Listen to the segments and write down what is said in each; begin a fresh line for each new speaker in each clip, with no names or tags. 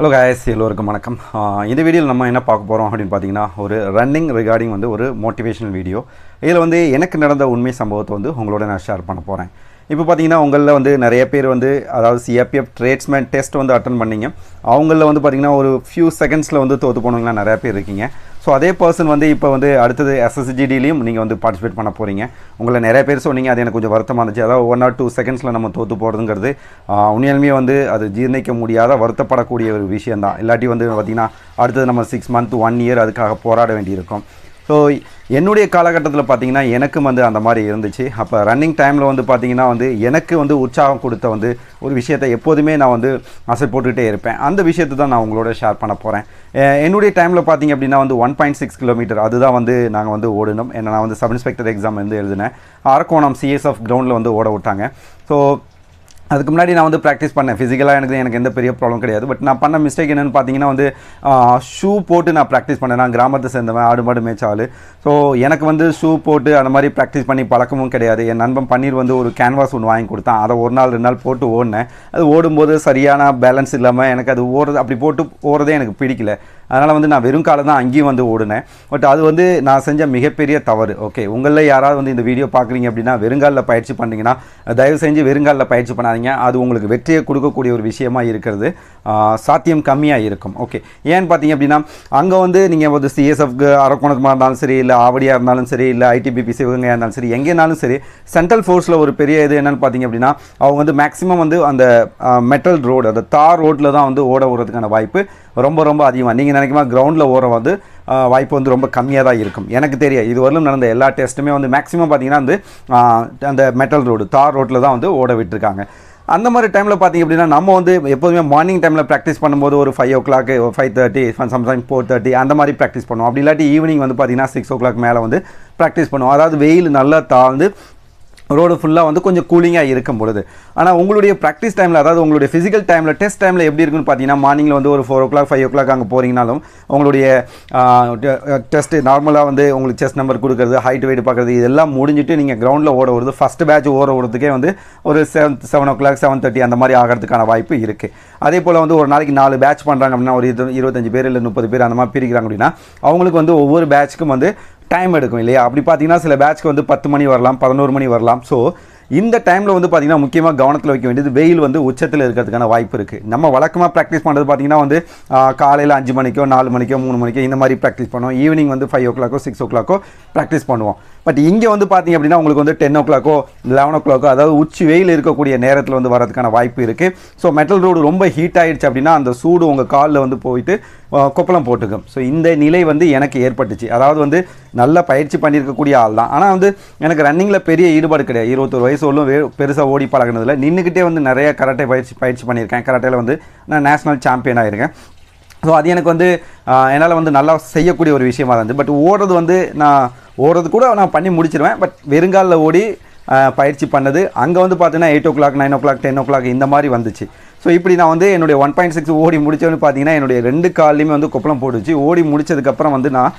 hello guys எல்லோருக்கும் வணக்கம் இந்த வீடியோவில் நம்ம என்ன பார்க்க போகிறோம் அப்படின்னு பார்த்தீங்கன்னா ஒரு ரன்னிங் ரிகார்டிங் வந்து ஒரு மோட்டிவேஷனல் வீடியோ இதில் வந்து எனக்கு நடந்த உண்மை சம்பவத்தை வந்து உங்களோட நான் ஷேர் பண்ண போகிறேன் இப்போ பார்த்தீங்கன்னா உங்களில் வந்து நிறைய பேர் வந்து அதாவது சிஆர்பிஎஃப் ட்ரேட்ஸ்மேன் டெஸ்ட் வந்து அட்டன் பண்ணிங்க அவங்களில் வந்து பார்த்திங்கன்னா ஒரு ஃபியூ செகண்ட்ஸில் வந்து தோற்று போனவங்களாம் நிறையா பேர் இருக்கீங்க ஸோ அதே பர்சன் வந்து இப்போ வந்து அடுத்தது எஸ்எஸ்ஜிடிலையும் நீங்கள் வந்து பார்ட்டிசிபேட் பண்ண போகிறீங்க உங்களை நிறைய பேர் சொன்னீங்க அது எனக்கு கொஞ்சம் வருத்தமாக இருந்துச்சு அதாவது ஒன் ஆர் டூ செகண்ட்ஸில் நம்ம தோற்று போகிறதுங்கிறது உண்மையாலுமே வந்து அது ஜீர்ணிக்க முடியாத வருத்தப்படக்கூடிய ஒரு விஷயம் தான் இல்லாட்டி வந்து பார்த்திங்கன்னா அடுத்தது நம்ம சிக்ஸ் மந்த் ஒன் இயர் அதுக்காக போராட வேண்டியிருக்கும் ஸோ என்னுடைய காலகட்டத்தில் பார்த்திங்கன்னா எனக்கும் வந்து அந்த மாதிரி இருந்துச்சு அப்போ ரன்னிங் டைமில் வந்து பார்த்திங்கன்னா வந்து எனக்கு வந்து உற்சாகம் கொடுத்த வந்து ஒரு விஷயத்தை எப்போதுமே நான் வந்து ஆசை போட்டுக்கிட்டே இருப்பேன் அந்த விஷயத்தை தான் நான் உங்களோட ஷேர் பண்ண போகிறேன் என்னுடைய டைமில் பார்த்திங்க அப்படின்னா வந்து ஒன் பாயிண்ட் சிக்ஸ் கிலோமீட்டர் அதுதான் வந்து நாங்கள் வந்து ஓடணும் ஏன்னா நான் வந்து சப் இன்ஸ்பெக்டர் எக்ஸாம் வந்து எழுதினேன் அரக்கோணம் சிஎஸ்எஃப் கிரவுண்டில் வந்து ஓட விட்டாங்க ஸோ அதுக்கு முன்னாடி நான் வந்து ப்ராக்டிஸ் பண்ணேன் ஃபிசிக்கலாக எனக்கு எனக்கு எந்த பெரிய ப்ராப்ளம் கிடையாது பட் நான் பண்ண மிஸ்டேக் என்னென்னு பார்த்தீங்கன்னா வந்து ஷூ போட்டு நான் ப்ராக்டிஸ் பண்ணேன் நான் கிராமத்தை சேர்ந்தவன் ஆடு மாடு மேய்ச்சாலு ஸோ எனக்கு வந்து ஷூ போட்டு அந்த மாதிரி ப்ராக்டிஸ் பண்ணி பழக்கமும் கிடையாது என் நண்பன் பன்னீர் வந்து ஒரு கேன்வாஸ் ஒன்று வாங்கி கொடுத்தான் அதை ஒரு நாள் ரெண்டு நாள் போட்டு ஓடினேன் அது ஓடும்போது சரியான பேலன்ஸ் இல்லாமல் எனக்கு அது ஓடுறது அப்படி போட்டு ஓடுறதே எனக்கு பிடிக்கல அதனால் வந்து நான் வெறும் காலம் தான் அங்கேயும் வந்து ஓடினேன் பட் அது வந்து நான் செஞ்ச மிகப்பெரிய தவறு ஓகே உங்களில் யாராவது வந்து இந்த வீடியோ பார்க்குறீங்க அப்படின்னா வெறுங்காலில் பயிற்சி பண்ணிங்கன்னா தயவு செஞ்சு வெறுங்காலில் பயிற்சி பண்ணாதீங்க அது உங்களுக்கு வெற்றியை கொடுக்கக்கூடிய ஒரு விஷயமா இருக்கிறது சாத்தியம் கம்மியாக இருக்கும் ஓகே ஏன்னு பார்த்தீங்க அப்படின்னா அங்கே வந்து நீங்கள் வந்து சிஎஸ்எஃப்க்கு அரக்கோணமாக இருந்தாலும் சரி இல்லை ஆவடியாக இருந்தாலும் சரி இல்லை ஐடிபிபி சிவகங்கையாக இருந்தாலும் சரி எங்கேனாலும் சரி சென்ட்ரல் ஃபோர்ஸில் ஒரு பெரிய இது என்னென்னு பார்த்தீங்க அப்படின்னா அவங்க வந்து மேக்ஸிமம் வந்து அந்த மெட்டல் ரோடு அந்த தார் ரோட்டில் தான் வந்து ஓட ஓடுறதுக்கான வாய்ப்பு ரொம்ப ரொம்ப அதிகமாக நீங்கள் நினைக்குமா கிரவுண்டில் ஓரம் வந்து வாய்ப்பு வந்து ரொம்ப கம்மியாக தான் இருக்கும் எனக்கு தெரியும் இதுவரையிலும் நடந்த எல்லா டெஸ்ட்டுமே வந்து மேக்ஸிமம் பார்த்திங்கன்னா வந்து அந்த மெட்டல் ரோடு தார் ரோட்டில் தான் வந்து ஓட விட்டுருக்காங்க அந்த மாதிரி டைமில் பார்த்திங்க அப்படின்னா நம்ம வந்து எப்போதுமே மார்னிங் டைமில் ப்ராக்டிஸ் பண்ணும்போது ஒரு five o'clock five thirty sometime four thirty அந்த மாதிரி ப்ராக்டிஸ் பண்ணுவோம் அப்படி இல்லாட்டி ஈவினிங் வந்து பார்த்திங்கன்னா சிக்ஸ் ஓ கிளாக் மேலே வந்து ப்ராக்டிஸ் பண்ணுவோம் அதாவது வெயில் நல்லா தாழ்ந்து ரோடு ஃபுல்லாக வந்து கொஞ்சம் கூலிங்காக இருக்கும் பொழுது ஆனால் உங்களுடைய ப்ராக்டிஸ் டைமில் அதாவது உங்களுடைய ஃபிசிக்கல் டைமில் டெஸ்ட் டைமில் எப்படி இருக்குன்னு பார்த்தீங்கன்னா மார்னிங்கில் வந்து ஒரு four o'clock five o'clock அங்கே போகிறீங்கனாலும் உங்களுடைய டெஸ்ட்டு நார்மலாக வந்து உங்களுக்கு செஸ் நம்பர் கொடுக்குறது ஹைட் வெயிட் பார்க்குறது இதெல்லாம் முடிஞ்சுட்டு நீங்கள் கிரவுண்டில் ஓட வருது ஃபஸ்ட் பேட்ச் ஓட விடுறதுக்கே வந்து ஒரு seven seven o'clock seven thirty அந்த மாதிரி ஆகிறதுக்கான வாய்ப்பு இருக்குது அதே போல் வந்து ஒரு நாளைக்கு நாலு பேட்ச் பண்ணுறாங்க அப்படின்னா ஒரு இருபத்தஞ்சு பேர் இல்லை முப்பது பேர் அந்த மாதிரி பிரிக்கிறாங்க அப்படின்னா அவங்களுக்கு வந்து ஒவ்வொரு பேட்ச்க்கும் வந்து டைம் எடுக்கும் இல்லையா அப்படி பார்த்தீங்கன்னா சில பேட்ச்க்கு வந்து பத்து மணி வரலாம் பதினோரு மணி வரலாம் ஸோ இந்த டைமில் வந்து பார்த்திங்கன்னா முக்கியமாக கவனத்தில் வைக்க வேண்டியது வெயில் வந்து உச்சத்தில் இருக்கிறதுக்கான வாய்ப்பு இருக்குது நம்ம வழக்கமாக ப்ராக்டிஸ் பண்ணுறது பார்த்திங்கன்னா வந்து காலையில் அஞ்சு மணிக்கோ நாலு மணிக்கோ மூணு மணிக்கோ இந்த மாதிரி ப்ராக்டிஸ் பண்ணுவோம் ஈவினிங் வந்து ஃபைவ் ஓ கிளாக்கோ சிக்ஸ் ஓ கிளாக்கோ ப்ராக்டிஸ் பண்ணுவோம் பட் இங்கே வந்து பார்த்தீங்க அப்படின்னா உங்களுக்கு வந்து டென் ஓ கிளாக்கோ லெவன் ஓ கிளாக்கோ அதாவது உச்சி வெயில் இருக்கக்கூடிய நேரத்தில் வந்து வரதுக்கான வாய்ப்பு இருக்குது ஸோ மெட்டல் ரோடு ரொம்ப ஹீட் ஆகிடுச்சு அப்படின்னா அந்த சூடு உங்கள் காலில் வந்து போயிட்டு கொப்பளம் போட்டுக்கும் ஸோ இந்த நிலை வந்து எனக்கு ஏற்பட்டுச்சு அதாவது வந்து நல்ல பயிற்சி பண்ணியிருக்கக்கூடிய ஆள் தான் ஆனால் வந்து எனக்கு ரன்னிங்கில் பெரிய ஈடுபாடு கிடையாது இருபத்தொரு வயசு வரலும் பெருசாக ஓடி பழகினதில் நின்றுக்கிட்டே வந்து நிறைய கராட்டை பயிற்சி பயிற்சி பண்ணியிருக்கேன் கராட்டையில் வந்து நான் நேஷனல் சாம்பியன் ஆகிருக்கேன் ஸோ அது எனக்கு வந்து என்னால் வந்து நல்லா செய்யக்கூடிய ஒரு விஷயமா இருந்தது பட் ஓடுறது வந்து நான் ஓடுறது கூட நான் பண்ணி முடிச்சிருவேன் பட் வெறுங்காலில் ஓடி பயிற்சி பண்ணது அங்கே வந்து பார்த்தீங்கன்னா eight o'clock nine o'clock ten o'clock இந்த மாதிரி வந்துச்சு ஸோ இப்படி நான் வந்து என்னுடைய ஒன் பாயிண்ட் சிக்ஸ் ஓடி முடித்தோன்னு பார்த்தீங்கன்னா என்னுடைய ரெண்டு கால்லையுமே வந்து கொப்பளம் போட்டுச்சு ஓடி முடிச்சதுக்கப்புறம் வந்து நான்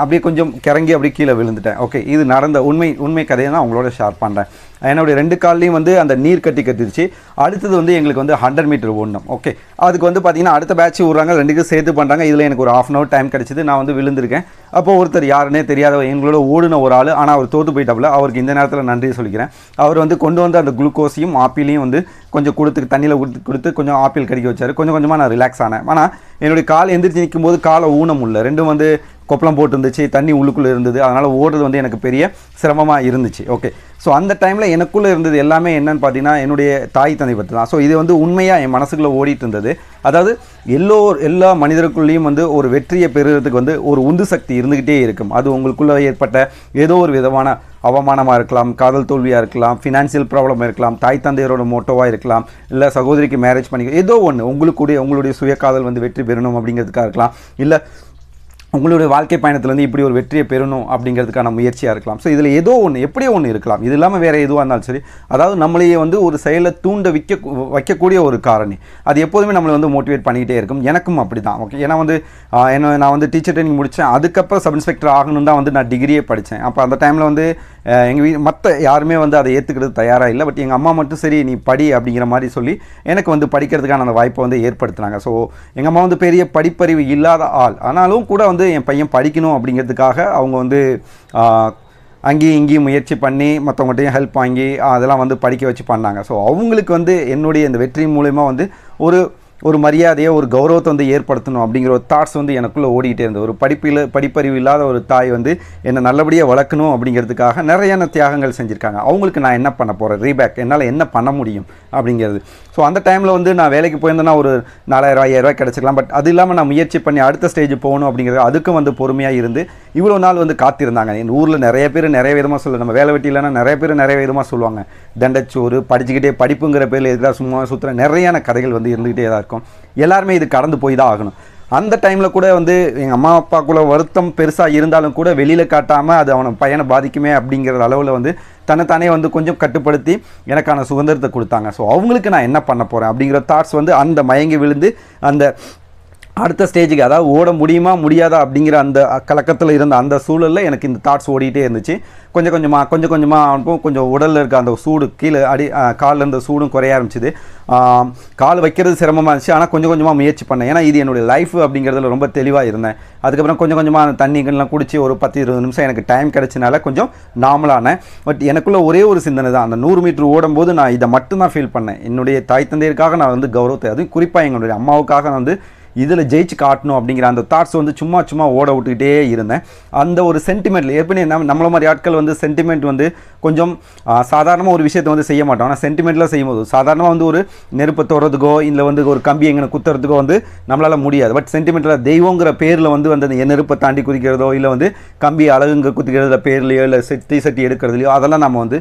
அப்படியே கொஞ்சம் கிறங்கி அப்படியே கீழே விழுந்துட்டேன் ஓகே இது நடந்த உண்மை உண்மை கதையை நான் உங்களோட ஷேர் பண்ணுறேன் என்னுடைய ரெண்டு கால்லையும் வந்து அந்த நீர் கட்டி கத்திருச்சு அடுத்தது வந்து எங்களுக்கு வந்து ஹண்ட்ரட் மீட்டர் ஓடணும் ஓகே அதுக்கு வந்து பார்த்திங்கன்னா அடுத்த பேட்ச் விட்றாங்க ரெண்டுக்கும் சேர்த்து பண்ணுறாங்க இதில் எனக்கு ஒரு ஆஃப் அன் அவர் டைம் கிடச்சிது நான் வந்து விழுந்திருக்கேன் அப்போ ஒருத்தர் யாருன்னே தெரியாத எங்களோட ஓடின ஒரு ஆள் ஆனால் அவர் தோற்று போயிட்டாப்புல அவருக்கு இந்த நேரத்தில் நன்றி சொல்லிக்கிறேன் அவர் வந்து கொண்டு வந்து அந்த குளுக்கோஸையும் ஆப்பிளையும் வந்து கொஞ்சம் கொடுத்து தண்ணியில் கொடுத்து கொடுத்து கொஞ்சம் ஆப்பிள் கடிக்க வச்சார் கொஞ்சம் கொஞ்சமாக நான் ரிலாக்ஸ் ஆனேன் ஆனால் என்னுடைய கால் எந்திரிச்சு நிற்கும் போது காலை ஊனம் இல்லை ரெண்டும் வந்து கொப்பளம் போட்டு இருந்துச்சு தண்ணி உள்ளுக்குள்ளே இருந்தது அதனால் ஓடுறது வந்து எனக்கு பெரிய சிரமமாக இருந்துச்சு ஓகே ஸோ அந்த டைமில் எனக்குள்ளே இருந்தது எல்லாமே என்னன்னு பார்த்தீங்கன்னா என்னுடைய தாய் தந்தை பற்றி தான் ஸோ இது வந்து உண்மையாக என் மனசுக்குள்ளே ஓடிட்டு இருந்தது அதாவது எல்லோர் எல்லா மனிதருக்குள்ளேயும் வந்து ஒரு வெற்றியை பெறுகிறதுக்கு வந்து ஒரு உந்து சக்தி இருந்துக்கிட்டே இருக்கும் அது உங்களுக்குள்ளே ஏற்பட்ட ஏதோ ஒரு விதமான அவமானமாக இருக்கலாம் காதல் தோல்வியாக இருக்கலாம் ஃபினான்ஷியல் ப்ராப்ளமாக இருக்கலாம் தாய் தந்தையரோட மோட்டோவாக இருக்கலாம் இல்லை சகோதரிக்கு மேரேஜ் பண்ணிக்கலாம் ஏதோ ஒன்று உங்களுக்குடைய உங்களுடைய சுயக்காதல் வந்து வெற்றி பெறணும் அப்படிங்கிறதுக்காக இருக்கலாம் இல்லை உங்களுடைய வாழ்க்கை பயணத்துலேருந்து இப்படி ஒரு வெற்றியை பெறணும் அப்படிங்கிறதுக்கான முயற்சியாக இருக்கலாம் ஸோ இதில் ஏதோ ஒன்று எப்படியோ ஒன்று இருக்கலாம் இது இல்லாமல் வேறு எதுவாக இருந்தாலும் சரி அதாவது நம்மளையே வந்து ஒரு செயலை தூண்ட விற்க வைக்கக்கூடிய ஒரு காரணி அது எப்போதுமே நம்மளை வந்து மோட்டிவேட் பண்ணிக்கிட்டே இருக்கும் எனக்கும் அப்படி தான் ஓகே ஏன்னா வந்து என்ன நான் வந்து டீச்சர் ட்ரைனிங் முடித்தேன் அதுக்கப்புறம் சப் இன்ஸ்பெக்டர் ஆகணும் தான் வந்து நான் டிகிரியே படித்தேன் அப்போ அந்த டைமில் வந்து எங்கள் வீ மற்ற யாருமே வந்து அதை ஏற்றுக்கிறது தயாராக இல்லை பட் எங்கள் அம்மா மட்டும் சரி நீ படி அப்படிங்கிற மாதிரி சொல்லி எனக்கு வந்து படிக்கிறதுக்கான அந்த வாய்ப்பை வந்து ஏற்படுத்துனாங்க ஸோ எங்கள் அம்மா வந்து பெரிய படிப்பறிவு இல்லாத ஆள் ஆனாலும் கூட வந்து வந்து என் பையன் படிக்கணும் அப்படிங்கிறதுக்காக அவங்க வந்து அங்கேயும் இங்கேயும் முயற்சி பண்ணி மற்றவங்கள்ட்டையும் ஹெல்ப் வாங்கி அதெல்லாம் வந்து படிக்க வச்சு பண்ணாங்க ஸோ அவங்களுக்கு வந்து என்னுடைய இந்த வெற்றி மூலிமா வந்து ஒரு ஒரு மரியாதையை ஒரு கௌரவத்தை வந்து ஏற்படுத்தணும் அப்படிங்கிற ஒரு தாட்ஸ் வந்து எனக்குள்ளே ஓடிக்கிட்டே இருந்தது ஒரு படிப்பில் படிப்பறிவு இல்லாத ஒரு தாய் வந்து என்னை நல்லபடியாக வளர்க்கணும் அப்படிங்கிறதுக்காக நிறையான தியாகங்கள் செஞ்சுருக்காங்க அவங்களுக்கு நான் என்ன பண்ண போகிறேன் ரீபேக் என்னால் என்ன பண்ண முடியும் அப்படிங்கிறது ஸோ அந்த டைமில் வந்து நான் வேலைக்கு போயிருந்தேன்னா ஒரு நாலாயிரம் ஐயாயிரரூவா கிடச்சிக்கலாம் பட் அது இல்லாமல் நான் முயற்சி பண்ணி அடுத்த ஸ்டேஜ் போகணும் அப்படிங்கிறது அதுக்கும் வந்து பொறுமையாக இருந்து இவ்வளோ நாள் வந்து காத்திருந்தாங்க என் ஊரில் நிறைய பேர் நிறைய விதமாக சொல்ல நம்ம வேலை வெட்டி இல்லைன்னா நிறைய பேர் நிறைய விதமாக சொல்லுவாங்க தண்டச்சோறு படிச்சுக்கிட்டே படிப்புங்கிற பேரில் எதுக்காக சும்மா சுற்றுற நிறையான கதைகள் வந்து இருந்துகிட்டே தான் இருக்கும் எல்லாருமே இது கடந்து போய் தான் ஆகணும் அந்த டைமில் கூட வந்து எங்கள் அம்மா கூட வருத்தம் பெருசாக இருந்தாலும் கூட வெளியில் காட்டாமல் அது அவனை பையனை பாதிக்குமே அப்படிங்கிற அளவில் வந்து தன்னைத்தானே வந்து கொஞ்சம் கட்டுப்படுத்தி எனக்கான சுதந்திரத்தை கொடுத்தாங்க ஸோ அவங்களுக்கு நான் என்ன பண்ண போகிறேன் அப்படிங்கிற தாட்ஸ் வந்து அந்த மயங்கி விழுந்து அந்த அடுத்த ஸ்டேஜுக்கு அதாவது ஓட முடியுமா முடியாதா அப்படிங்கிற அந்த கலக்கத்தில் இருந்த அந்த சூழலில் எனக்கு இந்த தாட்ஸ் ஓடிட்டே இருந்துச்சு கொஞ்சம் கொஞ்சமாக கொஞ்சம் கொஞ்சமாக கொஞ்சம் உடலில் இருக்க அந்த சூடு கீழே அடி காலில் இருந்த சூடும் குறைய ஆரம்பிச்சிது கால் வைக்கிறது சிரமமாக இருந்துச்சு ஆனால் கொஞ்சம் கொஞ்சமாக முயற்சி பண்ணேன் ஏன்னா இது என்னுடைய லைஃப் அப்படிங்கிறதுல ரொம்ப தெளிவாக இருந்தேன் அதுக்கப்புறம் கொஞ்சம் கொஞ்சமாக அந்த தண்ணிகள்லாம் குடிச்சு ஒரு பத்து இருபது நிமிஷம் எனக்கு டைம் கிடச்சினால கொஞ்சம் நார்மலானேன் பட் எனக்குள்ளே ஒரே ஒரு சிந்தனை தான் அந்த நூறு மீட்டர் ஓடும்போது நான் இதை மட்டும்தான் ஃபீல் பண்ணேன் என்னுடைய தாய் தந்தையிற்காக நான் வந்து கௌரவத்தை அதுவும் குறிப்பாக எங்களுடைய அம்மாவுக்காக நான் வந்து இதில் ஜெயிச்சு காட்டணும் அப்படிங்கிற அந்த தாட்ஸ் வந்து சும்மா சும்மா ஓட விட்டுக்கிட்டே இருந்தேன் அந்த ஒரு சென்டிமெண்ட்டில் ஏற்கனவே நம்ம நம்மள மாதிரி ஆட்கள் வந்து சென்டிமெண்ட் வந்து கொஞ்சம் சாதாரணமாக ஒரு விஷயத்தை வந்து செய்ய மாட்டோம் ஆனால் சென்டிமெண்ட்டில் செய்யும்போது சாதாரணமாக வந்து ஒரு நெருப்பை தோறதுக்கோ இல்லை வந்து ஒரு கம்பி எங்கே குத்துறதுக்கோ வந்து நம்மளால் முடியாது பட் சென்டிமெண்ட்டில் தெய்வங்கிற பேரில் வந்து வந்து அந்த நெருப்பை தாண்டி குதிக்கிறதோ இல்லை வந்து கம்பி அழகுங்க குத்திக்கிறதுல பேர்லையோ இல்லை சட்டி சட்டி எடுக்கிறதுலையோ அதெல்லாம் நம்ம வந்து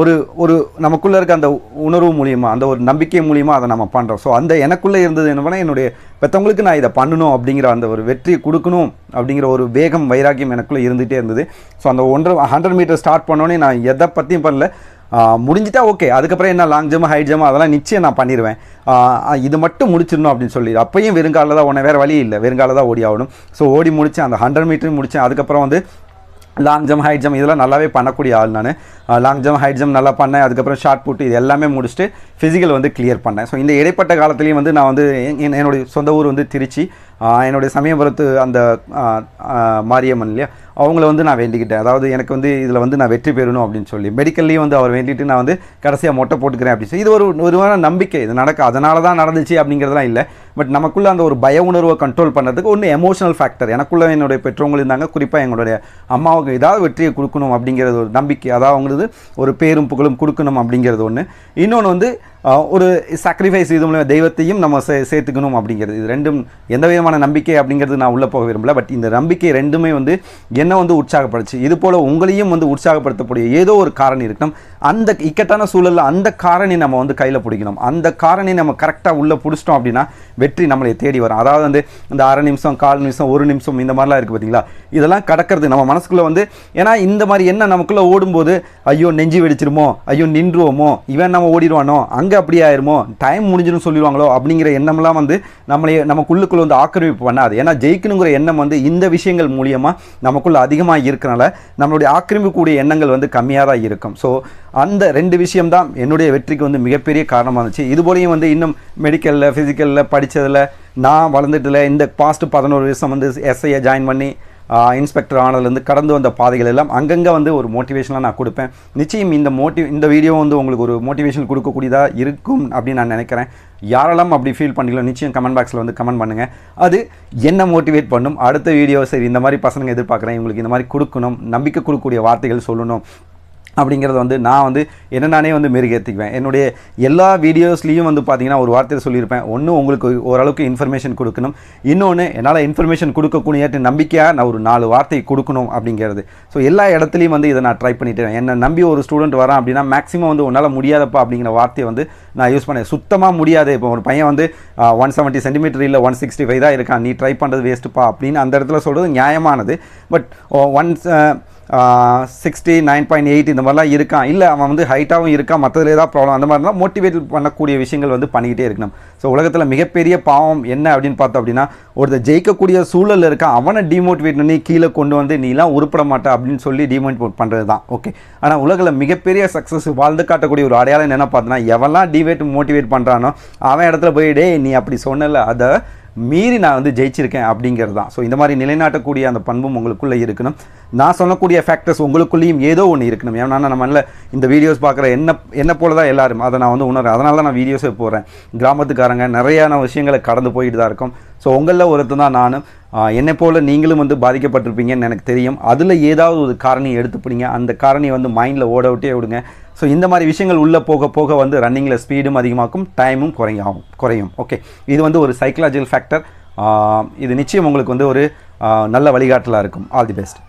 ஒரு ஒரு நமக்குள்ளே இருக்க அந்த உணர்வு மூலியமா அந்த ஒரு நம்பிக்கை மூலியமாக அதை நம்ம பண்ணுறோம் ஸோ அந்த எனக்குள்ளே இருந்தது என்ன என்னுடைய பெற்றவங்களுக்கு நான் இதை பண்ணணும் அப்படிங்கிற அந்த ஒரு வெற்றி கொடுக்கணும் அப்படிங்கிற ஒரு வேகம் வைராக்கியம் எனக்குள்ளே இருந்துகிட்டே இருந்தது ஸோ அந்த ஒன்றரை ஹண்ட்ரட் மீட்டர் ஸ்டார்ட் பண்ணோன்னே நான் எதை பற்றியும் பண்ணல முடிஞ்சிட்டா ஓகே அதுக்கப்புறம் என்ன லாங் ஜம்ப் ஹை ஜம்ப் அதெல்லாம் நிச்சயம் நான் பண்ணிடுவேன் இது மட்டும் முடிச்சிடணும் அப்படின்னு சொல்லி அப்பையும் வெறுங்காலில் தான் உன்னை வேறு வழி இல்லை வெறுங்காலில் தான் ஓடி ஆகணும் ஸோ ஓடி முடித்தேன் அந்த ஹண்ட்ரட் மீட்டரும் முடித்தேன் அதுக்கப்புறம் வந்து லாங் ஜம்ப் ஹைட் ஜம்ப் இதெல்லாம் நல்லாவே பண்ணக்கூடிய ஆள் நான் லாங் ஜம்ப் ஹைட் ஜம்ப் நல்லா பண்ணேன் அதுக்கப்புறம் ஷார்ட் புட் இது எல்லாமே முடிச்சுட்டு ஃபிசிக்கல் வந்து கிளியர் பண்ணேன் ஸோ இந்த இடைப்பட்ட காலத்துலேயும் வந்து நான் வந்து என்னுடைய சொந்த ஊர் வந்து திருச்சி என்னுடைய சமயபுரத்து அந்த மாரியம்மன் இல்லையா அவங்கள வந்து நான் வேண்டிக்கிட்டேன் அதாவது எனக்கு வந்து இதில் வந்து நான் வெற்றி பெறணும் அப்படின்னு சொல்லி மெடிக்கல்லையும் வந்து அவர் வேண்டிட்டு நான் வந்து கடைசியாக மொட்டை போட்டுக்கிறேன் அப்படின்னு சொல்லி இது ஒரு ஒருவான நம்பிக்கை இது நடக்க அதனால தான் நடந்துச்சு அப்படிங்கிறதுலாம் இல்லை பட் நமக்குள்ளே அந்த ஒரு பய உணர்வை கண்ட்ரோல் பண்ணுறதுக்கு ஒன்று எமோஷனல் ஃபேக்டர் எனக்குள்ளே என்னுடைய பெற்றவங்களும் இருந்தாங்க குறிப்பாக எங்களுடைய அம்மாவுக்கு ஏதாவது வெற்றியை கொடுக்கணும் அப்படிங்கிறது ஒரு நம்பிக்கை அதாவது அவங்களுக்கு ஒரு பேரும் புகழும் கொடுக்கணும் அப்படிங்கிறது ஒன்று இன்னொன்று வந்து ஒரு சாக்ரிஃபைஸ் இது மூலியம் தெய்வத்தையும் நம்ம சே சேர்த்துக்கணும் அப்படிங்கிறது இது ரெண்டும் எந்த விதமான நம்பிக்கை அப்படிங்கிறது நான் உள்ளே போக விரும்பல பட் இந்த நம்பிக்கை ரெண்டுமே வந்து என்ன வந்து உற்சாகப்படுச்சு இது போல் உங்களையும் வந்து உற்சாகப்படுத்தக்கூடிய ஏதோ ஒரு காரணம் இருக்கணும் அந்த இக்கட்டான சூழலில் அந்த காரணி நம்ம வந்து கையில் பிடிக்கணும் அந்த காரணி நம்ம கரெக்டாக உள்ளே பிடிச்சிட்டோம் அப்படின்னா வெற்றி நம்மளை தேடி வரும் அதாவது வந்து இந்த அரை நிமிஷம் கால் நிமிஷம் ஒரு நிமிஷம் இந்த மாதிரிலாம் இருக்குது பார்த்தீங்களா இதெல்லாம் கடக்கிறது நம்ம மனசுக்குள்ளே வந்து ஏன்னா இந்த மாதிரி என்ன நமக்குள்ளே ஓடும்போது ஐயோ நெஞ்சு வெடிச்சிருமோ ஐயோ நின்றுவோமோ இவன் நம்ம ஓடிடுவானோ அங்கே அப்படி ஆயிருமோ டைம் முடிஞ்சுன்னு சொல்லிடுவாங்களோ அப்படிங்கிற எண்ணம்லாம் வந்து நம்மளே நமக்குள்ளுக்குள்ளே வந்து ஆக்கிரமிப்பு பண்ணாது ஏன்னா ஜெயிக்கணுங்கிற எண்ணம் வந்து இந்த விஷயங்கள் மூலியமாக நமக்குள்ளே அதிகமாக இருக்கிறனால நம்மளுடைய ஆக்கிரமிக்கக்கூடிய எண்ணங்கள் வந்து கம்மியாக தான் இருக்கும் ஸோ அந்த ரெண்டு விஷயம் தான் என்னுடைய வெற்றிக்கு வந்து மிகப்பெரிய காரணமாக இருந்துச்சு இது போலையும் வந்து இன்னும் மெடிக்கலில் ஃபிசிக்கலில் படித்ததில் நான் வளர்ந்துட்டில் இந்த பாஸ்ட் பதினோரு வருஷம் வந்து எஸ்ஐயை ஜாயின் பண்ணி இன்ஸ்பெக்டர் ஆனதுலேருந்து கடந்து வந்த பாதைகள் எல்லாம் அங்கங்கே வந்து ஒரு மோட்டிவேஷனாக நான் கொடுப்பேன் நிச்சயம் இந்த மோட்டிவ் இந்த வீடியோ வந்து உங்களுக்கு ஒரு மோட்டிவேஷன் கொடுக்கக்கூடியதாக இருக்கும் அப்படின்னு நான் நினைக்கிறேன் யாரெல்லாம் அப்படி ஃபீல் பண்ணிக்கலாம் நிச்சயம் கமெண்ட் பாக்ஸில் வந்து கமெண்ட் பண்ணுங்கள் அது என்ன மோட்டிவேட் பண்ணும் அடுத்த வீடியோ சரி இந்த மாதிரி பசங்க எதிர்பார்க்குறேன் இவங்களுக்கு இந்த மாதிரி கொடுக்கணும் நம்பிக்கை கொடுக்கக்கூடிய வார்த்தைகள் சொல்லணும் அப்படிங்கிறத வந்து நான் வந்து என்ன நானே வந்து மெருகேற்றிக்குவேன் என்னுடைய எல்லா வீடியோஸ்லேயும் வந்து பார்த்திங்கன்னா ஒரு வார்த்தையை சொல்லியிருப்பேன் ஒன்று உங்களுக்கு ஓரளவுக்கு இன்ஃபர்மேஷன் கொடுக்கணும் இன்னொன்று என்னால் இன்ஃபர்மேஷன் கொடுக்கக்கூடிய நம்பிக்கையாக நான் ஒரு நாலு வார்த்தை கொடுக்கணும் அப்படிங்கிறது ஸோ எல்லா இடத்துலையும் வந்து இதை நான் ட்ரை பண்ணிட்டேன் என்னை நம்பி ஒரு ஸ்டூடெண்ட் வரான் அப்படின்னா மேக்ஸிமம் வந்து உன்னால் முடியாதப்பா அப்படிங்கிற வார்த்தையை வந்து நான் யூஸ் பண்ணேன் சுத்தமாக முடியாது இப்போ ஒரு பையன் வந்து ஒன் செவன்ட்டி சென்டிமீட்டர் இல்லை ஒன் சிக்ஸ்டி ஃபைவ் தான் இருக்கான் நீ ட்ரை பண்ணுறது வேஸ்ட்டுப்பா அப்படின்னு அந்த இடத்துல சொல்கிறது நியாயமானது but once sixty nine point eight இந்த மாதிரிலாம் இருக்கான் இல்லை அவன் வந்து ஹைட்டாகவும் இருக்கான் மற்றதுல ஏதாவது ப்ராப்ளம் அந்த மாதிரிலாம் மோட்டிவேட் பண்ணக்கூடிய விஷயங்கள் வந்து பண்ணிக்கிட்டே இருக்கணும் ஸோ உலகத்தில் மிகப்பெரிய பாவம் என்ன அப்படின்னு பார்த்தோம் அப்படின்னா ஒருத்தர் ஜெயிக்கக்கூடிய சூழலில் இருக்கான் அவனை டிமோட்டிவேட் பண்ணி கீழே கொண்டு வந்து நீலாம் உருப்பட மாட்டேன் அப்படின்னு சொல்லி டிமோட்டிவேட் பண்ணுறது தான் ஓகே ஆனால் உலகில் மிகப்பெரிய சக்ஸஸ் வாழ்ந்து காட்டக்கூடிய ஒரு அடையாளம் என்ன பார்த்தோன்னா எவெல்லாம் டிவேட் மோட்டிவேட் பண்ணுறானோ அவன் இடத்துல போய் நீ அப்படி சொன்னல அதை மீறி நான் வந்து ஜெயிச்சிருக்கேன் அப்படிங்கிறது தான் ஸோ இந்த மாதிரி நிலைநாட்டக்கூடிய அந்த பண்பும் உங்களுக்குள்ளே இருக்கணும் நான் சொல்லக்கூடிய ஃபேக்டர்ஸ் உங்களுக்குள்ளேயும் ஏதோ ஒன்று இருக்கணும் ஏன்னா நம்ம இல்லை இந்த வீடியோஸ் பார்க்குற என்ன என்ன போல தான் எல்லாரும் அதை நான் வந்து உணர்றேன் அதனால தான் நான் வீடியோஸே போகிறேன் கிராமத்துக்காரங்க நிறையான விஷயங்களை கடந்து போயிட்டு தான் இருக்கும் ஸோ உங்களில் ஒருத்தர் தான் நானும் என்னை போல் நீங்களும் வந்து பாதிக்கப்பட்டிருப்பீங்கன்னு எனக்கு தெரியும் அதில் ஏதாவது ஒரு காரணியை எடுத்துப்பிடிங்க அந்த காரணியை வந்து மைண்டில் ஓட விட்டே விடுங்க ஸோ இந்த மாதிரி விஷயங்கள் உள்ளே போக போக வந்து ரன்னிங்கில் ஸ்பீடும் அதிகமாகும் டைமும் குறையும் குறையும் ஓகே இது வந்து ஒரு சைக்கலாஜிக்கல் ஃபேக்டர் இது நிச்சயம் உங்களுக்கு வந்து ஒரு நல்ல வழிகாட்டலாக இருக்கும் ஆல் தி பெஸ்ட்